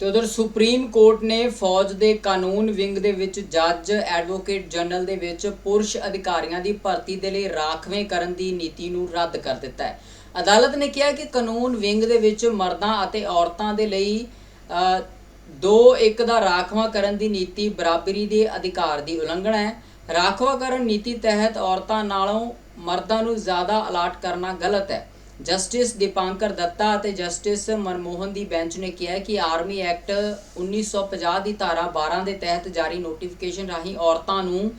ਤੇ ਉਧਰ supreme court ਨੇ ਫੌਜ ਦੇ ਕਾਨੂੰਨ ਵਿੰਗ ਦੇ ਵਿੱਚ ਜੱਜ, ਐਡਵੋਕੇਟ ਜਨਰਲ ਦੇ ਵਿੱਚ ਪੁਰਸ਼ ਅਧਿਕਾਰੀਆਂ ਦੀ ਭਰਤੀ ਦੇ ਲਈ ਰਾਖਵੇਂ ਕਰਨ ਦੀ ਨੀਤੀ ਨੂੰ ਰੱਦ ਕਰ ਦਿੱਤਾ ਹੈ। ਅਦਾਲਤ ਨੇ ਕਿਹਾ ਕਿ ਕਾਨੂੰਨ ਵਿੰਗ ਦੇ ਵਿੱਚ ਮਰਦਾਂ ਅਤੇ ਔਰਤਾਂ ਦੇ ਲਈ ਦੋ ਇੱਕ ਦਾ ਰਾਖਵਾਂ ਕਰਨ ਦੀ ਨੀਤੀ ਬਰਾਬਰੀ ਦੇ ਅਧਿਕਾਰ ਦੀ ਉਲੰਘਣਾ ਹੈ। ਰਾਖਵਾਂਕਰਨ ਨੀਤੀ ਤਹਿਤ ਔਰਤਾਂ ਨਾਲੋਂ ਮਰਦਾਂ ਨੂੰ ਜ਼ਿਆਦਾ ਅਲਾਟ ਕਰਨਾ ਗਲਤ ਹੈ। ਜਸਟਿਸ ਦੀਪਾਂਕਰ ਦੱਤਾ ਅਤੇ ਜਸਟਿਸ ਮਨਮੋਹਨ ਦੀ ਬੈਂਚ ਨੇ ਕਿਹਾ ਕਿ ਆਰਮੀ ਐਕਟ 1950 ਦੀ ਧਾਰਾ 12 ਦੇ ਤਹਿਤ ਜਾਰੀ ਨੋਟੀਫਿਕੇਸ਼ਨ ਰਾਹੀਂ ਔਰਤਾਂ ਨੂੰ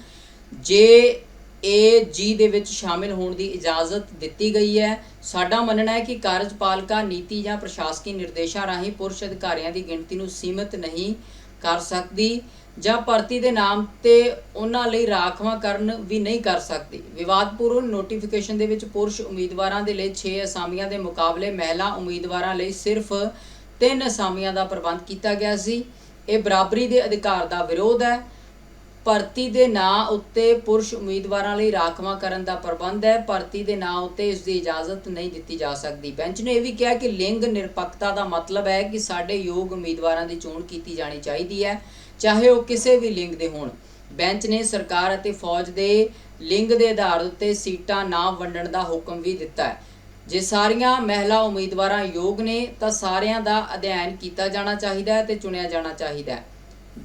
ਜੇ ਏ ਜੀ ਦੇ ਵਿੱਚ ਸ਼ਾਮਿਲ ਹੋਣ ਦੀ ਇਜਾਜ਼ਤ ਦਿੱਤੀ ਗਈ ਹੈ। ਸਾਡਾ ਮੰਨਣਾ ਹੈ ਕਿ ਕਾਰਜਪਾਲਿਕਾ ਨੀਤੀ ਜਾਂ ਪ੍ਰਸ਼ਾਸਕੀ ਨਿਰਦੇਸ਼ਾਂ ਰਾਹੀਂ ਪੁਰਸ਼ ਅਧਿਕਾਰੀਆਂ ਦੀ ਗਿਣਤੀ ਨੂੰ ਸੀਮਿਤ ਨਹੀਂ ਕਰ ਸਕਦੀ। ਜਾਂ ਭਰਤੀ ਦੇ ਨਾਮ ਤੇ ਉਹਨਾਂ ਲਈ ਰਾਖਵਾਂ ਕਰਨ ਵੀ ਨਹੀਂ ਕਰ ਸਕਦੀ। ਵਿਵਾਦਪੂਰਨ ਨੋਟੀਫਿਕੇਸ਼ਨ ਦੇ ਵਿੱਚ ਪੁਰਸ਼ ਉਮੀਦਵਾਰਾਂ ਦੇ ਲਈ 6 ਅਸਾਮੀਆਂ ਦੇ ਮੁਕਾਬਲੇ ਮਹਿਲਾ ਉਮੀਦਵਾਰਾਂ ਲਈ ਸਿਰਫ 3 ਅਸਾਮੀਆਂ ਦਾ ਪ੍ਰਬੰਧ ਕੀਤਾ ਗਿਆ ਸੀ। ਇਹ ਬਰਾਬਰੀ ਦੇ ਅਧਿਕਾਰ ਦਾ ਵਿਰੋਧ ਹੈ। ਭਰਤੀ ਦੇ ਨਾਂ ਉੱਤੇ ਪੁਰਸ਼ ਉਮੀਦਵਾਰਾਂ ਲਈ ਰਾਖਵਾਂ ਕਰਨ ਦਾ ਪ੍ਰਬੰਧ ਹੈ। ਭਰਤੀ ਦੇ ਨਾਂ ਉੱਤੇ ਇਸ ਦੀ ਇਜਾਜ਼ਤ ਨਹੀਂ ਦਿੱਤੀ ਜਾ ਸਕਦੀ। ਬੈਂਚ ਨੇ ਇਹ ਵੀ ਕਿਹਾ ਕਿ ਲਿੰਗ ਨਿਰਪੱਖਤਾ ਦਾ ਮਤਲਬ ਹੈ ਕਿ ਸਾਡੇ ਯੋਗ ਉਮੀਦਵਾਰਾਂ ਦੀ ਚੋਣ ਕੀਤੀ ਜਾਣੀ ਚਾਹੀਦੀ ਹੈ, ਚਾਹੇ ਉਹ ਕਿਸੇ ਵੀ ਲਿੰਗ ਦੇ ਹੋਣ। ਬੈਂਚ ਨੇ ਸਰਕਾਰ ਅਤੇ ਫੌਜ ਦੇ ਲਿੰਗ ਦੇ ਆਧਾਰ ਉੱਤੇ ਸੀਟਾਂ ਨਾ ਵੰਡਣ ਦਾ ਹੁਕਮ ਵੀ ਦਿੱਤਾ ਹੈ। ਜੇ ਸਾਰੀਆਂ ਮਹਿਲਾ ਉਮੀਦਵਾਰਾਂ ਯੋਗ ਨੇ, ਤਾਂ ਸਾਰਿਆਂ ਦਾ ਅਧਿਐਨ ਕੀਤਾ ਜਾਣਾ ਚਾਹੀਦਾ ਹੈ ਤੇ ਚੁਣਿਆ ਜਾਣਾ ਚਾਹੀਦਾ ਹੈ।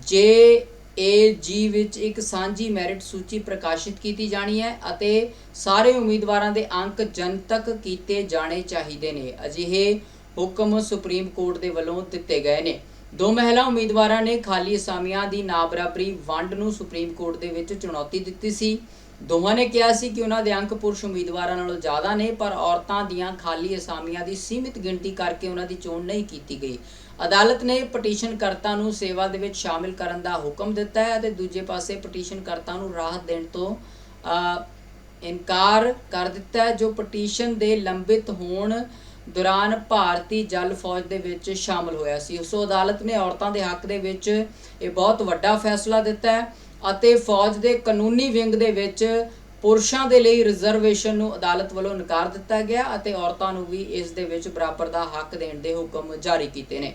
ਜੇ ਏ ਜੀ ਵਿੱਚ ਇੱਕ ਸਾਂਝੀ ਮੈਰਿਟ ਸੂਚੀ ਪ੍ਰਕਾਸ਼ਿਤ ਕੀਤੀ ਜਾਣੀ ਹੈ ਅਤੇ ਸਾਰੇ ਉਮੀਦਵਾਰਾਂ ਦੇ ਅੰਕ ਜਨਤਕ ਕੀਤੇ ਜਾਣੇ ਚਾਹੀਦੇ ਨੇ। ਅਜਿਹੇ ਹੁਕਮ ਸੁਪਰੀਮ ਕੋਰਟ ਦੇ ਵੱਲੋਂ ਦਿੱਤੇ ਗਏ ਨੇ। ਦੋ ਮਹਿਲਾ ਉਮੀਦਵਾਰਾਂ ਨੇ ਖਾਲੀ ਅਸਾਮੀਆਂ ਦੀ ਨਾਬਰਾਬਰੀ ਵੰਡ ਨੂੰ ਸੁਪਰੀਮ ਕੋਰਟ ਦੇ ਵਿੱਚ ਚੁਣੌਤੀ ਦਿੱਤੀ ਸੀ। ਦੋਵਾਂ ਨੇ ਕਿਹਾ ਸੀ ਕਿ ਉਹਨਾਂ ਦੇ ਅੰਕ ਪੁਰਸ਼ ਉਮੀਦਵਾਰਾਂ ਨਾਲੋਂ ਜ਼ਿਆਦਾ ਨੇ, ਪਰ ਔਰਤਾਂ ਦੀਆਂ ਖਾਲੀ ਅਸਾਮੀਆਂ ਦੀ ਸੀਮਿਤ ਗਿਣਤੀ ਕਰਕੇ ਉਹਨਾਂ ਦੀ ਚੋਣ ਨਹੀਂ ਕੀਤੀ ਗਈ। ਅਦਾਲਤ ਨੇ ਪਟੀਸ਼ਨ ਕਰਤਾ ਨੂੰ ਸੇਵਾ ਦੇ ਵਿੱਚ ਸ਼ਾਮਿਲ ਕਰਨ ਦਾ ਹੁਕਮ ਦਿੱਤਾ ਹੈ ਅਤੇ ਦੂਜੇ ਪਾਸੇ ਪਟੀਸ਼ਨ ਕਰਤਾ ਨੂੰ ਰਾਹਤ ਦੇਣ ਤੋਂ ਇਨਕਾਰ ਕਰ ਦਿੱਤਾ ਹੈ, ਜੋ ਪਟੀਸ਼ਨ ਦੇ ਲੰਬਿਤ ਹੋਣ ਦੌਰਾਨ ਭਾਰਤੀ ਜਲ ਫੌਜ ਦੇ ਵਿੱਚ ਸ਼ਾਮਲ ਹੋਇਆ ਸੀ। ਸੋ ਅਦਾਲਤ ਨੇ ਔਰਤਾਂ ਦੇ ਹੱਕ ਦੇ ਵਿੱਚ ਇਹ ਬਹੁਤ ਵੱਡਾ ਫੈਸਲਾ ਦਿੱਤਾ ਹੈ। ਅਤੇ ਫੌਜ ਦੇ ਕਾਨੂੰਨੀ ਵਿੰਗ ਦੇ ਵਿੱਚ ਪੁਰਸ਼ਾਂ ਦੇ ਲਈ ਰਿਜ਼ਰਵੇਸ਼ਨ ਨੂੰ ਅਦਾਲਤ ਵੱਲੋਂ ਨਕਾਰ ਦਿੱਤਾ ਗਿਆ ਅਤੇ ਔਰਤਾਂ ਨੂੰ ਵੀ ਇਸ ਦੇ ਵਿੱਚ ਬਰਾਬਰ ਦਾ ਹੱਕ ਦੇਣ ਦੇ ਹੁਕਮ ਜਾਰੀ ਕੀਤੇ ਨੇ।